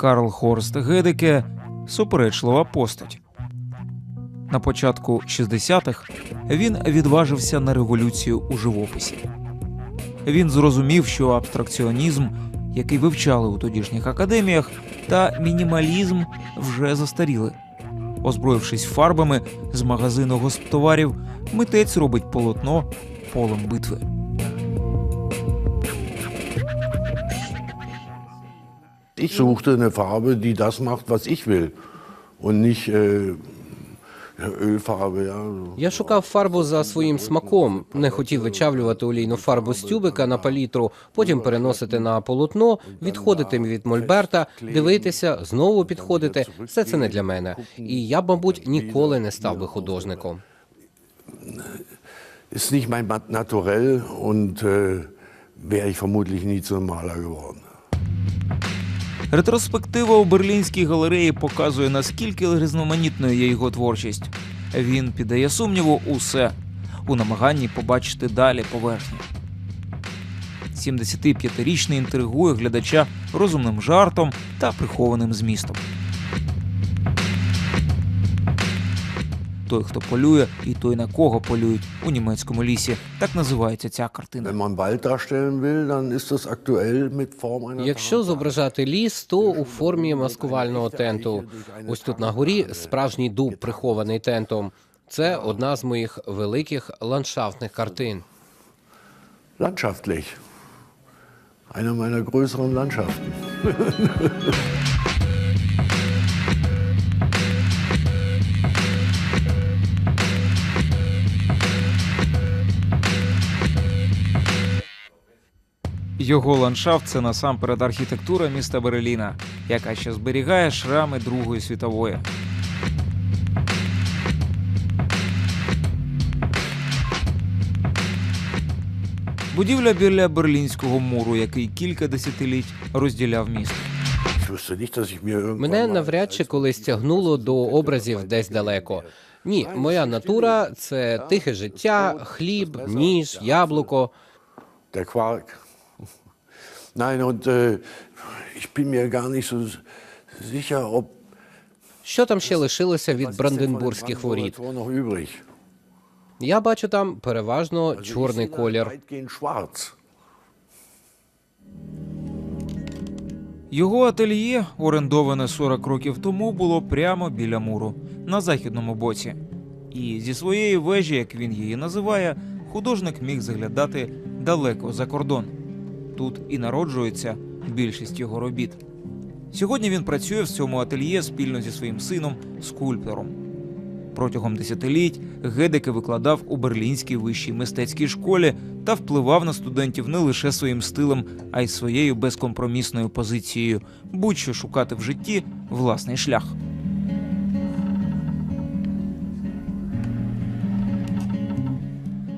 Карл Хорст Гедеке суперечлива постать. На початку 60-х він відважився на революцію у живописі. Він зрозумів, що абстракціонізм, який вивчали у тодішніх академіях, та мінімалізм вже застаріли. Озброївшись фарбами з магазину госптоварів, митець робить полотно полем битви. Ich suchte eine Farbe, die das macht, was ich will. Und nicht äh, ja. Я шукав фарбу за своїм смаком, не хотів вичавлювати олійну фарбу з тюбика на палітру, потім переносити на полотно, відходити від мольберта, дивитися, знову підходити. Все це не для мене. І я б, мабуть, ніколи не став би художником. Ist nicht mein Naturell und äh, wäre ich vermutlich nie zum Maler geworden. Ретроспектива у Берлінській галереї показує, наскільки різноманітною є його творчість. Він піддає сумніву усе у намаганні побачити далі поверхню. 75-річний інтригує глядача розумним жартом та прихованим змістом. Той, хто полює, і той, на кого полюють у німецькому лісі. Так називається ця картина. Einer Якщо зображати ліс, то у формі маскувального тенту. Ось тут на горі справжній дуб, прихований тентом. Це одна з моїх великих ландшафтних картин. Landschaftlich. Eine meiner größeren Landschaften. Його ландшафт це насамперед архітектура міста Берліна, яка ще зберігає шрами Другої світової. Будівля біля Берлінського муру, який кілька десятиліть розділяв місто. Мене навряд чи колись тягнуло до образів десь далеко. Ні, моя натура це тихе життя, хліб, ніж, яблуко. Nein, und äh, ich bin mir gar nicht so sicher, ob Що там ще лишилося від Бранденбурзьких воріт? Я бачу там переважно чорний колір. Його ательє, орендоване 40 років тому, було прямо біля муру на західному боці. І зі своєї вежі, як він її називає, художник міг заглядати далеко за кордон. Тут і народжується більшість його робіт. Сьогодні він працює в цьому ательє спільно зі своїм сином, скульптором. Протягом десятиліть Гедеке викладав у Берлінській вищій мистецькій школі та впливав на студентів не лише своїм стилем, а й своєю безкомпромісною позицією, будь-що шукати в житті власний шлях.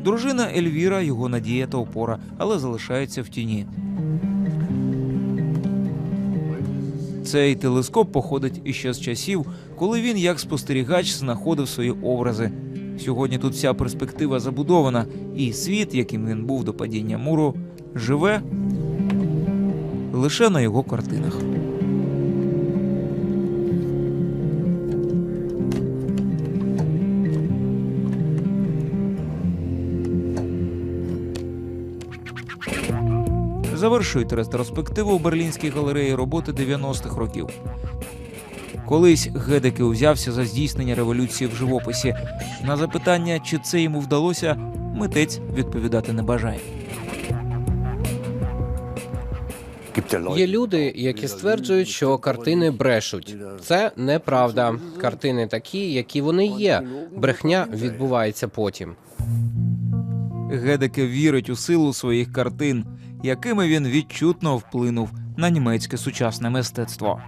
Дружина Ельвіра його надія та опора, але залишається в тіні. Цей телескоп походить іще з часів, коли він, як спостерігач, знаходив свої образи. Сьогодні тут вся перспектива забудована, і світ, яким він був до падіння муру, живе лише на його картинах. Завершують ретроспективу у Берлінській галереї роботи 90-х років. Колись Гедеки узявся за здійснення революції в живописі. На запитання, чи це йому вдалося, митець відповідати не бажає. Є люди, які стверджують, що картини брешуть. Це неправда. Картини такі, які вони є. Брехня відбувається потім. Гедеке вірить у силу своїх картин, якими він відчутно вплинув на німецьке сучасне мистецтво.